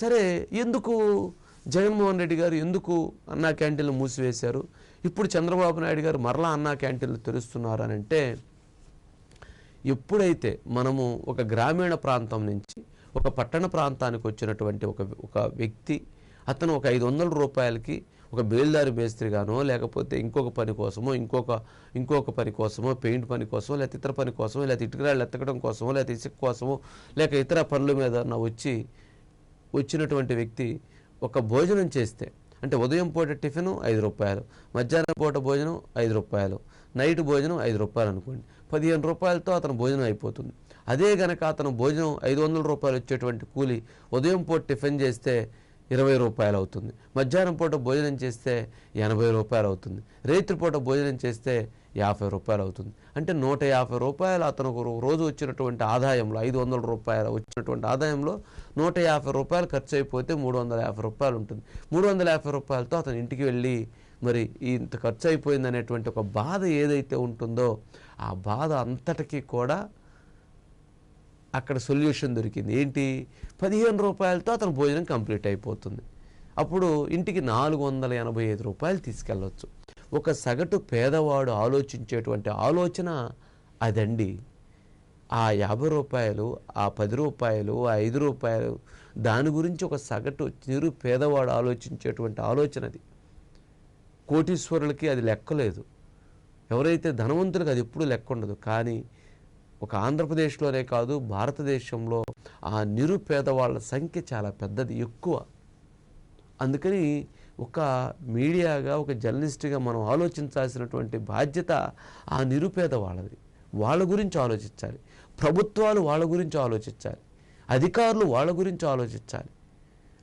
సరే ఎందుకు జగన్మోహన్ రెడ్డి గారు ఎందుకు అన్నా క్యాంటీన్లు మూసివేశారు? ఇప్పుడు చంద్రబాబు నాయుడు గారు మరలా అన్నా క్యాంటీన్లు తెరుస్తున్నారు అని అంటే ఎప్పుడైతే మనము ఒక గ్రామీణ ప్రాంతం నుంచి ఒక పట్టణ ప్రాంతానికి వచ్చినటువంటి ఒక ఒక వ్యక్తి అతను ఒక ఐదు వందల రూపాయలకి ఒక బేల్దారి మేస్త్రిగానో లేకపోతే ఇంకొక పని కోసమో ఇంకొక ఇంకొక పని కోసమో పెయింట్ పని కోసమో లేకపోతే ఇతర పని కోసమో లేకపోతే ఇటుకరాళ్ళు ఎత్తకడం కోసమో లేకపోతే ఇసుక కోసమో లేక ఇతర పనుల మీద వచ్చి వచ్చినటువంటి వ్యక్తి ఒక భోజనం చేస్తే అంటే ఉదయం పూట టిఫిన్ ఐదు రూపాయలు మధ్యాహ్నం పూట భోజనం ఐదు రూపాయలు నైట్ భోజనం ఐదు రూపాయలు అనుకోండి. పదిహేను రూపాయలతో అతను భోజనం అయిపోతుంది. అదే గనక అతను భోజనం ఐదు వందల రూపాయలు వచ్చేటువంటి కూలి ఉదయం పూట టిఫిన్ చేస్తే ఇరవై రూపాయలు అవుతుంది. మధ్యాహ్నం పూట భోజనం చేస్తే ఎనభై రూపాయలు అవుతుంది. రైతు పూట భోజనం చేస్తే యాభై రూపాయలు అవుతుంది. అంటే నూట యాభై రూపాయలు అతను రోజు వచ్చినటువంటి ఆదాయంలో ఐదు వందల రూపాయలు వచ్చినటువంటి ఆదాయంలో నూట యాభై రూపాయలు ఖర్చు అయిపోతే మూడు వందల యాభై రూపాయలు ఉంటుంది. మూడు వందల యాభై రూపాయలతో అతను ఇంటికి వెళ్ళి మరి ఇంత ఖర్చు అయిపోయింది అనేటువంటి ఒక బాధ ఏదైతే ఉంటుందో ఆ బాధ అంతటికీ కూడా అక్కడ సొల్యూషన్ దొరికింది. ఏంటి? పదిహేను రూపాయలతో అతను భోజనం కంప్లీట్ అయిపోతుంది. అప్పుడు ఇంటికి నాలుగు వందల ఎనభై ఐదు రూపాయలు తీసుకెళ్ళవచ్చు ఒక సగటు పేదవాడు ఆలోచించేటువంటి ఆలోచన అదండి. ఆ యాభై రూపాయలు ఆ పది రూపాయలు ఆ ఐదు రూపాయలు దాని గురించి ఒక సగటు చిరు పేదవాడు ఆలోచించేటువంటి ఆలోచన అది. కోటీశ్వరులకి అది లెక్కలేదు. ఎవరైతే ధనవంతులకు అది ఎప్పుడు లెక్క ఉండదు. కానీ ఒక ఆంధ్రప్రదేశ్లోనే కాదు భారతదేశంలో ఆ నిరుపేద వాళ్ళ సంఖ్య చాలా పెద్దది ఎక్కువ. అందుకని ఒక మీడియాగా ఒక జర్నలిస్ట్గా మనం ఆలోచించాల్సినటువంటి బాధ్యత ఆ నిరుపేద వాళ్ళది వాళ్ళ గురించి ఆలోచించాలి. ప్రభుత్వాలు వాళ్ళ గురించి ఆలోచించాలి. అధికారులు వాళ్ళ గురించి ఆలోచించాలి.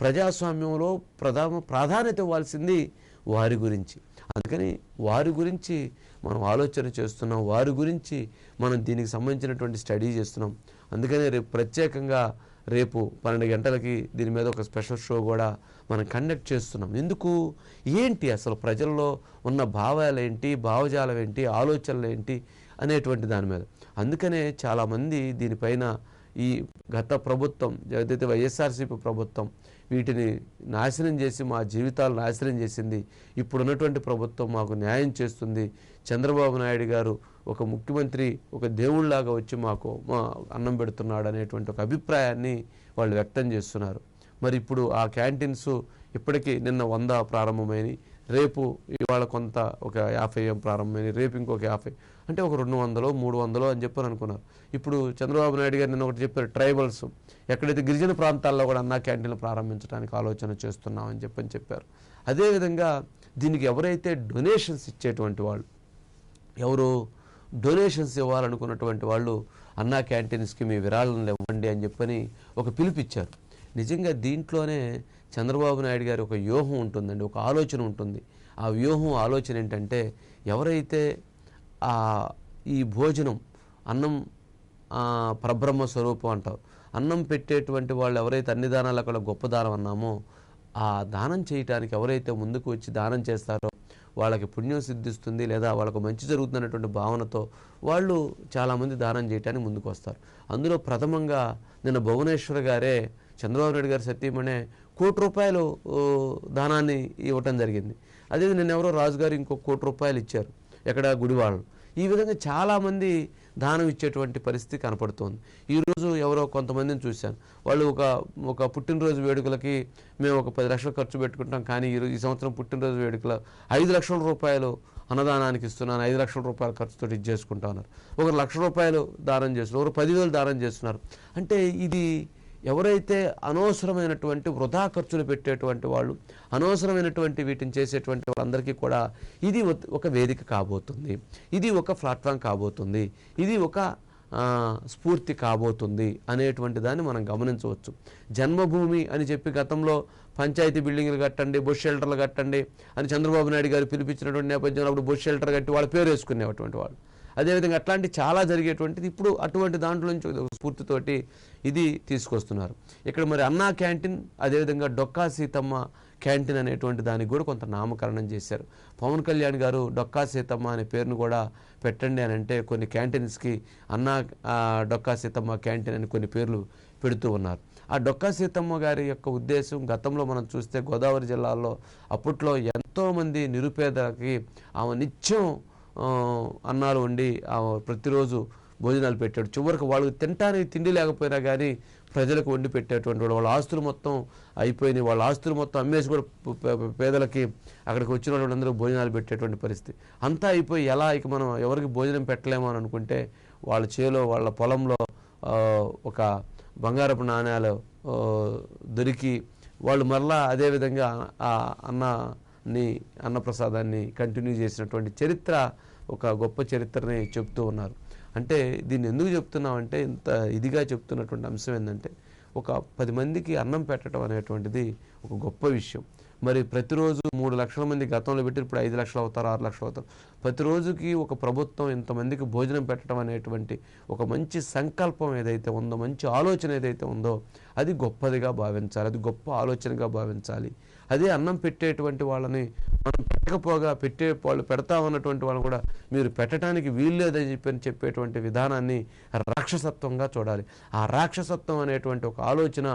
ప్రజాస్వామ్యంలో ప్రధాన ప్రాధాన్యత ఇవ్వాల్సింది వారి గురించి. అందుకని వారి గురించి మనం ఆలోచన చేస్తున్నాం. వారి గురించి మనం దీనికి సంబంధించినటువంటి స్టడీ చేస్తున్నాం. అందుకని రేపు ప్రత్యేకంగా రేపు పన్నెండు గంటలకి దీని మీద ఒక స్పెషల్ షో కూడా మనం కండక్ట్ చేస్తున్నాం. ఎందుకు? ఏంటి అసలు ప్రజల్లో ఉన్న భావాలు ఏంటి భావజాలం ఏంటి ఆలోచనలు ఏంటి అనేటువంటి దాని మీద. అందుకనే చాలామంది దీనిపైన ఈ గత ప్రభుత్వం ఏదైతే వైఎస్ఆర్సీపీ ప్రభుత్వం వీటిని నాశనం చేసి మా జీవితాలు నాశనం చేసింది ఇప్పుడున్నటువంటి ప్రభుత్వం మాకు న్యాయం చేస్తుంది. చంద్రబాబు నాయుడు గారు ఒక ముఖ్యమంత్రి ఒక దేవుళ్ళాగా వచ్చి మాకు మా అన్నం పెడుతున్నాడు అనేటువంటి ఒక అభిప్రాయాన్ని వాళ్ళు వ్యక్తం చేస్తున్నారు. మరి ఇప్పుడు ఆ క్యాంటీన్స్ ఇప్పటికీ నిన్న వంద ప్రారంభమైనవి రేపు ఇవాళ కొంత ఒక యాభై ఏం రేపు ఇంకొక యాభై. అంటే ఒక రెండు వందలు మూడు వందలు అని చెప్పని అనుకున్నారు. ఇప్పుడు చంద్రబాబు నాయుడు గారు నిన్న ఒకటి చెప్పారు ట్రైబల్స్. ఎక్కడైతే గిరిజన ప్రాంతాల్లో కూడా అన్నా క్యాంటీన్లు ప్రారంభించడానికి ఆలోచన చేస్తున్నామని చెప్పని చెప్పారు. అదేవిధంగా దీనికి ఎవరైతే డొనేషన్స్ ఇచ్చేటువంటి వాళ్ళు ఎవరు డొనేషన్స్ ఇవ్వాలనుకున్నటువంటి వాళ్ళు అన్నా క్యాంటీన్స్కి మీ విరాళం ఇవ్వండి అని చెప్పని ఒక పిలుపిచ్చారు నిజంగా దీంట్లోనే చంద్రబాబు నాయుడు గారి ఒక వ్యూహం ఉంటుందండి ఒక ఆలోచన ఉంటుంది. ఆ వ్యూహం ఆలోచన ఏంటంటే ఎవరైతే ఆ ఈ భోజనం అన్నం పరబ్రహ్మ స్వరూపం అంటారు అన్నం పెట్టేటువంటి వాళ్ళు ఎవరైతే అన్ని దానాల కల గొప్ప దానం అన్నామో ఆ దానం చేయటానికి ఎవరైతే ముందుకు వచ్చి దానం చేస్తారో వాళ్ళకి పుణ్యం సిద్ధిస్తుంది లేదా వాళ్ళకు మంచి జరుగుతున్నటువంటి భావనతో వాళ్ళు చాలామంది దానం చేయటానికి ముందుకు వస్తారు. అందులో ప్రథమంగా నిన్న భువనేశ్వర్ గారే చంద్రబాబు నాయుడు గారు సత్యమనే కోటి రూపాయలు దానాన్ని ఇవ్వటం జరిగింది. అదే నేను ఎవరో రాజుగారు ఇంకో కోటి రూపాయలు ఇచ్చారు ఎక్కడ గుడివాళ్ళు ఈ విధంగా చాలామంది దానం ఇచ్చేటువంటి పరిస్థితి కనపడుతోంది. ఈరోజు ఎవరో కొంతమందిని చూశాను. వాళ్ళు ఒక ఒక పుట్టినరోజు వేడుకలకి మేము ఒక పది లక్షలు ఖర్చు పెట్టుకుంటాం కానీ ఈ ఈ సంవత్సరం పుట్టినరోజు వేడుకల ఐదు లక్షల రూపాయలు అన్నదానానికి ఇస్తున్నాను ఐదు లక్షల రూపాయల ఖర్చుతో ఇది చేసుకుంటా ఉన్నారు. ఒకరు లక్ష రూపాయలు దానం చేస్తున్నారు ఒకరు పదివేలు దానం చేస్తున్నారు. అంటే ఇది ఎవరైతే అనవసరమైనటువంటి వృధా ఖర్చులు పెట్టేటువంటి వాళ్ళు అనవసరమైనటువంటి వీటిని చేసేటువంటి వాళ్ళందరికీ కూడా ఇది ఒక- వేదిక కాబోతుంది. ఇది ఒక ప్లాట్ఫామ్ కాబోతుంది. ఇది ఒక స్ఫూర్తి కాబోతుంది అనేటువంటి దాన్ని మనం గమనించవచ్చు. జన్మభూమి అని చెప్పి గతంలో పంచాయతీ బిల్డింగ్లు కట్టండి బుష్ షెల్టర్లు కట్టండి అని చంద్రబాబు నాయుడు గారు పిలిపించినటువంటి నేపథ్యంలో అప్పుడు బుష్ షెల్టర్ కట్టి వాళ్ళ పేరు వేసుకునేటువంటి వాళ్ళు. అదేవిధంగా అట్లాంటి చాలా జరిగేటువంటిది ఇప్పుడు అటువంటి దాంట్లో నుంచి స్ఫూర్తితోటి ఇది తీసుకొస్తున్నారు. ఇక్కడ మరి అన్నా క్యాంటీన్ అదేవిధంగా డొక్కా సీతమ్మ క్యాంటీన్ అనేటువంటి దానికి కూడా కొంత నామకరణం చేశారు. పవన్ కళ్యాణ్ గారు డొక్కా సీతమ్మ అనే పేరును కూడా పెట్టండి అని అంటే కొన్ని క్యాంటీన్స్కి అన్నా డొక్కా సీతమ్మ క్యాంటీన్ అని కొన్ని పేర్లు పెడుతూ ఉన్నారు. ఆ డొక్కా సీతమ్మ గారి యొక్క ఉద్దేశం గతంలో మనం చూస్తే గోదావరి జిల్లాలో అప్పట్లో ఎంతోమంది నిరుపేదలకి ఆమె నిత్యం అన్నాలు వండి ప్రతిరోజు భోజనాలు పెట్టాడు. చివరికి వాళ్ళు తినటానికి తిండి లేకపోయినా కానీ ప్రజలకు వండి పెట్టేటువంటి వాడు వాళ్ళ ఆస్తులు మొత్తం అయిపోయినాయి. వాళ్ళ ఆస్తులు మొత్తం అమ్మేసి కూడా పేదలకి అక్కడికి వచ్చిన వాళ్ళందరూ భోజనాలు పెట్టేటువంటి పరిస్థితి. అంతా అయిపోయి ఎలా ఇక మనం ఎవరికి భోజనం పెట్టలేమో అని అనుకుంటే వాళ్ళ చేలో వాళ్ళ పొలంలో ఒక బంగారపు నాణ్యాలు దొరికి వాళ్ళు మరలా అదేవిధంగా ఆ అన్నని అన్నప్రసాదాన్ని కంటిన్యూ చేసినటువంటి చరిత్ర ఒక గొప్ప చరిత్రని చెప్తూ ఉన్నారు. అంటే దీన్ని ఎందుకు చెప్తున్నామంటే ఇంత ఇదిగా చెప్తున్నటువంటి అంశం ఏంటంటే ఒక పది మందికి అన్నం పెట్టడం అనేటువంటిది ఒక గొప్ప విషయం. మరి ప్రతిరోజు మూడు లక్షల మంది గతంలో పెట్టి ఇప్పుడు ఐదు లక్షలు అవుతారు ఆరు లక్షలు అవుతారు. ప్రతిరోజుకి ఒక ప్రభుత్వం ఇంతమందికి భోజనం పెట్టడం అనేటువంటి ఒక మంచి సంకల్పం ఏదైతే ఉందో మంచి ఆలోచన ఏదైతే ఉందో అది గొప్పదిగా భావించాలి అది గొప్ప ఆలోచనగా భావించాలి. అదే అన్నం పెట్టేటువంటి వాళ్ళని మనం పెట్టకపోగా పెట్టే వాళ్ళు పెడతామన్నటువంటి వాళ్ళు కూడా మీరు పెట్టడానికి వీల్లేదని చెప్పి అని చెప్పేటువంటి విధానాన్ని రాక్షసత్వంగా చూడాలి. ఆ రాక్షసత్వం అనేటువంటి ఒక ఆలోచన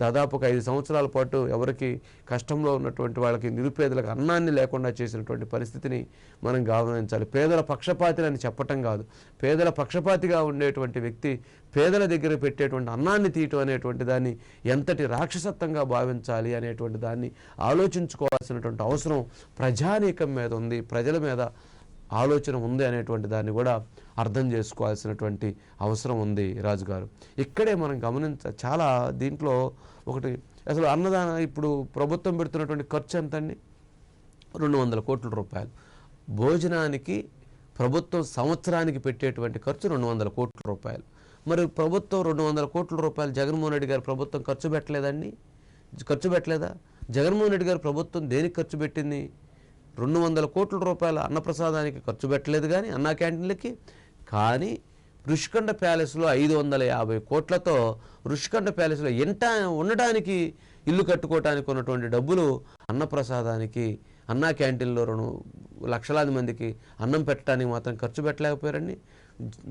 దాదాపు ఒక ఐదు సంవత్సరాల పాటు ఎవరికి కష్టంలో ఉన్నటువంటి వాళ్ళకి నిరుపేదలకు అన్నాన్ని లేకుండా చేసినటువంటి పరిస్థితిని మనం గమనించాలి. పేదల పక్షపాతిని అని చెప్పటం కాదు. పేదల పక్షపాతిగా ఉండేటువంటి వ్యక్తి పేదల దగ్గర పెట్టేటువంటి అన్నాన్ని తీయటం అనేటువంటి దాన్ని ఎంతటి రాక్షసత్వంగా భావించాలి అనేటువంటి దాన్ని ఆలోచించుకోవాల్సినటువంటి అవసరం ప్రజానీకం మీద ఉంది. ప్రజల మీద ఆలోచన ఉంది అనేటువంటి దాన్ని కూడా అర్థం చేసుకోవాల్సినటువంటి అవసరం ఉంది రాజుగారు. ఇక్కడే మనం గమనించ చాలా దీంట్లో ఒకటి అసలు అన్నదాన ఇప్పుడు ప్రభుత్వం పెడుతున్నటువంటి ఖర్చు ఎంతండి? రెండు వందల కోట్ల రూపాయలు. భోజనానికి ప్రభుత్వం సంవత్సరానికి పెట్టేటువంటి ఖర్చు రెండు వందల కోట్ల రూపాయలు. మరి ప్రభుత్వం రెండు వందల కోట్ల రూపాయలు జగన్మోహన్ రెడ్డి గారు ప్రభుత్వం ఖర్చు పెట్టలేదండి? ఖర్చు పెట్టలేదా? జగన్మోహన్ రెడ్డి గారు ప్రభుత్వం దేనికి ఖర్చు పెట్టింది? రెండు వందల కోట్ల రూపాయల అన్నప్రసాదానికి ఖర్చు పెట్టలేదు కానీ అన్నా క్యాంటీన్లకి. కానీ రుషికొండ ప్యాలెస్లో ఐదు వందల యాభై కోట్లతో రుషికొండ ప్యాలెస్లో ఎంట ఉండడానికి ఇల్లు కట్టుకోవటానికి ఉన్నటువంటి డబ్బులు అన్నప్రసాదానికి అన్నా క్యాంటీన్లో రెండు లక్షలాది మందికి అన్నం పెట్టడానికి మాత్రం ఖర్చు పెట్టలేకపోయారండి.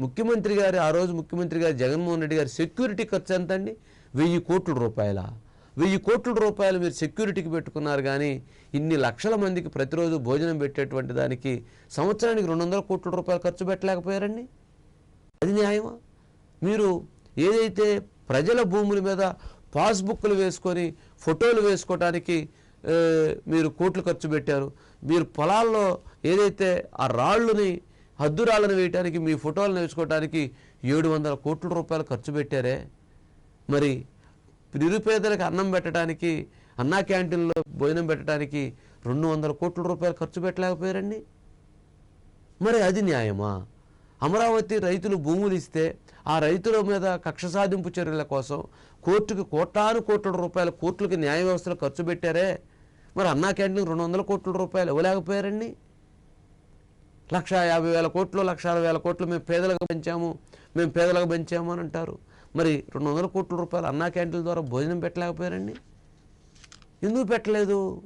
ముఖ్యమంత్రి గారి ఆ రోజు ముఖ్యమంత్రి గారు జగన్మోహన్ రెడ్డి గారి సెక్యూరిటీ ఖర్చు ఎంత అండి వెయ్యి కోట్ల రూపాయల. వెయ్యి కోట్ల రూపాయలు మీరు సెక్యూరిటీకి పెట్టుకున్నారు కానీ ఇన్ని లక్షల మందికి ప్రతిరోజు భోజనం పెట్టేటువంటి దానికి సంవత్సరానికి రెండు వందల కోట్ల రూపాయలు ఖర్చు పెట్టలేకపోయారండి? అది న్యాయమా? మీరు ఏదైతే ప్రజల భూముల మీద పాస్బుక్లు వేసుకొని ఫోటోలు వేసుకోవడానికి మీరు కోట్లు ఖర్చు పెట్టారు. మీరు పొలాల్లో ఏదైతే ఆ రాళ్ళని హద్దురాళ్ళని వేయటానికి మీ ఫోటోలను వేసుకోవడానికి ఏడు వందల కోట్ల రూపాయలు ఖర్చు పెట్టారే? మరి నిరుపేదలకు అన్నం పెట్టడానికి అన్నా క్యాంటీన్లో భోజనం పెట్టడానికి రెండు వందల కోట్ల రూపాయలు ఖర్చు పెట్టలేకపోయారండి. మరి అది న్యాయమా? అమరావతి రైతులు భూములు ఇస్తే ఆ రైతుల మీద కక్ష సాధింపు చర్యల కోసం కోర్టుకి కోట్లాను కోట్ల రూపాయల కోర్టులకి న్యాయ వ్యవస్థలో ఖర్చు పెట్టారే. మరి అన్నా క్యాంటీన్ రెండు వందల కోట్ల రూపాయలు ఇవ్వలేకపోయారండి. లక్ష యాభై వేల కోట్లు లక్ష అరవై వేల కోట్లు మేము పేదలకు పెంచాము మేము పేదలకు పెంచాము అని అంటారు. మరి రెండు వందల కోట్ల రూపాయలు అన్నా క్యాంటీన్ల ద్వారా భోజనం పెట్టలేకపోయారండి? ఎందుకు పెట్టలేదు?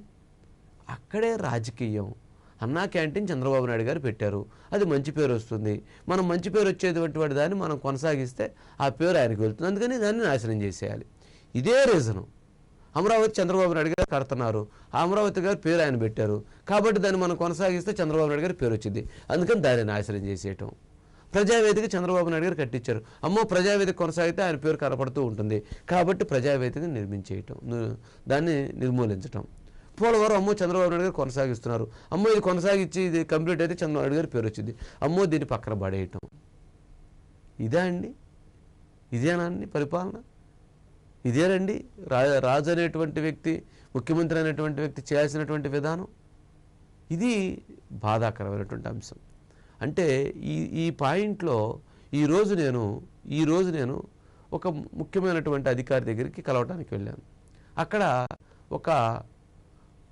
అక్కడే రాజకీయం. అన్నా క్యాంటీన్ చంద్రబాబు నాయుడు గారు పెట్టారు. అది మంచి పేరు వస్తుంది. మనం మంచి పేరు వచ్చేటువంటి వాటి దాన్ని మనం కొనసాగిస్తే ఆ పేరు ఆయనకు వెళ్తుంది. అందుకని దాన్ని నాశనం చేసేయాలి. ఇదే రీజను. అమరావతి చంద్రబాబు నాయుడు గారు కడుతున్నారు. అమరావతి గారు పేరు ఆయన పెట్టారు. కాబట్టి దాన్ని మనం కొనసాగిస్తే చంద్రబాబు నాయుడు గారి పేరు వచ్చింది. అందుకని దాన్ని నాశనం చేసేయటం. ప్రజావేదిక చంద్రబాబు నాయుడు గారు కట్టించారు. అమ్మో ప్రజావేదిక కొనసాగితే ఆయన పేరు కనపడుతూ ఉంటుంది. కాబట్టి ప్రజావేదిక నిర్మించేయటం దాన్ని నిర్మూలించటం. పోలవరం అమ్మో చంద్రబాబు నాయుడు గారు కొనసాగిస్తున్నారు. అమ్మో ఇది కొనసాగించి ఇది కంప్లీట్ అయితే చంద్రబాబు నాయుడు గారి పేరు వచ్చింది. అమ్మో దీన్ని పక్కన పడేయటం. ఇదా అండి? ఇదేనా అండి పరిపాలన? ఇదేనండి రా రాజు అనేటువంటి వ్యక్తి ముఖ్యమంత్రి అనేటువంటి వ్యక్తి చేయాల్సినటువంటి విధానం? ఇది బాధాకరమైనటువంటి అంశం. అంటే ఈ ఈ పాయింట్లో ఈరోజు నేను ఈరోజు నేను ఒక ముఖ్యమైనటువంటి అధికారి దగ్గరికి కలవటానికి వెళ్ళాను. అక్కడ ఒక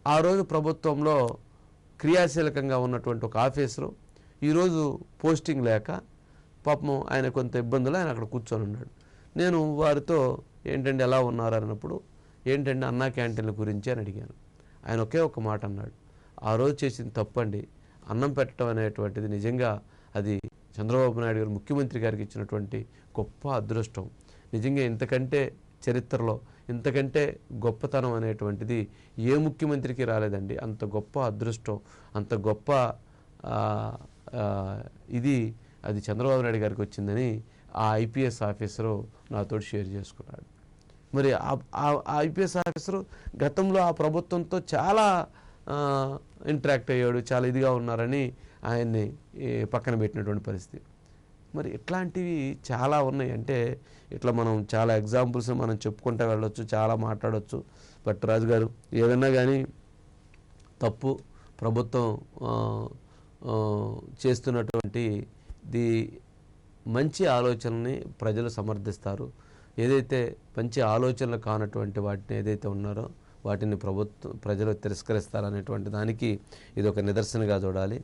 ఆ రోజు ప్రభుత్వంలో క్రియాశీలకంగా ఉన్నటువంటి ఒక ఆఫీసరు ఈరోజు పోస్టింగ్ లేక పాపం ఆయన కొంత ఇబ్బందులు ఆయన అక్కడ కూర్చొని ఉన్నాడు. నేను వారితో ఏంటండి ఎలా ఉన్నారు? అన్నప్పుడు ఏంటండి అన్నా క్యాంటీన్ల గురించి? అని అడిగాను. ఆయన ఒకే ఒక మాట అన్నాడు. ఆ రోజు చేసింది తప్పండి అన్నం పెట్టడం అనేటువంటిది నిజంగా అది చంద్రబాబు నాయుడు గారు ముఖ్యమంత్రి గారికి ఇచ్చినటువంటి గొప్ప అదృష్టం. నిజంగా ఇంతకంటే చరిత్రలో ఇంతకంటే గొప్పతనం అనేటువంటిది ఏ ముఖ్యమంత్రికి రాలేదండి. అంత గొప్ప అదృష్టం అంత గొప్ప ఇది అది చంద్రబాబు నాయుడు గారికి వచ్చిందని ఆ ఐపీఎస్ ఆఫీసరు నాతో షేర్ చేసుకున్నాడు. మరి ఆ- ఆ- ఆ ఐపీఎస్ ఆఫీసరు గతంలో ఆ ప్రభుత్వంతో చాలా ఇంటరాక్ట్ అయ్యాడు చాలా ఇదిగా ఉన్నారని ఆయన్ని ఈ, పక్కన పెట్టినటువంటి పరిస్థితి. మరి ఇట్లాంటివి చాలా ఉన్నాయి. అంటే ఇట్లా మనం చాలా ఎగ్జాంపుల్స్ మనం చెప్పుకుంటూ వెళ్ళొచ్చు చాలా మాట్లాడవచ్చు బట్ రాజు గారు ఏదన్నా కానీ తప్పు ప్రభుత్వం చేస్తున్నటువంటి ది మంచి ఆలోచనని ప్రజలు సమర్థిస్తారు. ఏదైతే మంచి ఆలోచనలు కానటువంటి వాటిని ఏదైతే ఉన్నారో వాటిని ప్రభుత్వం ప్రజలు తిరస్కరిస్తారనేటువంటి దానికి ఇది ఒక నిదర్శనగా చూడాలి.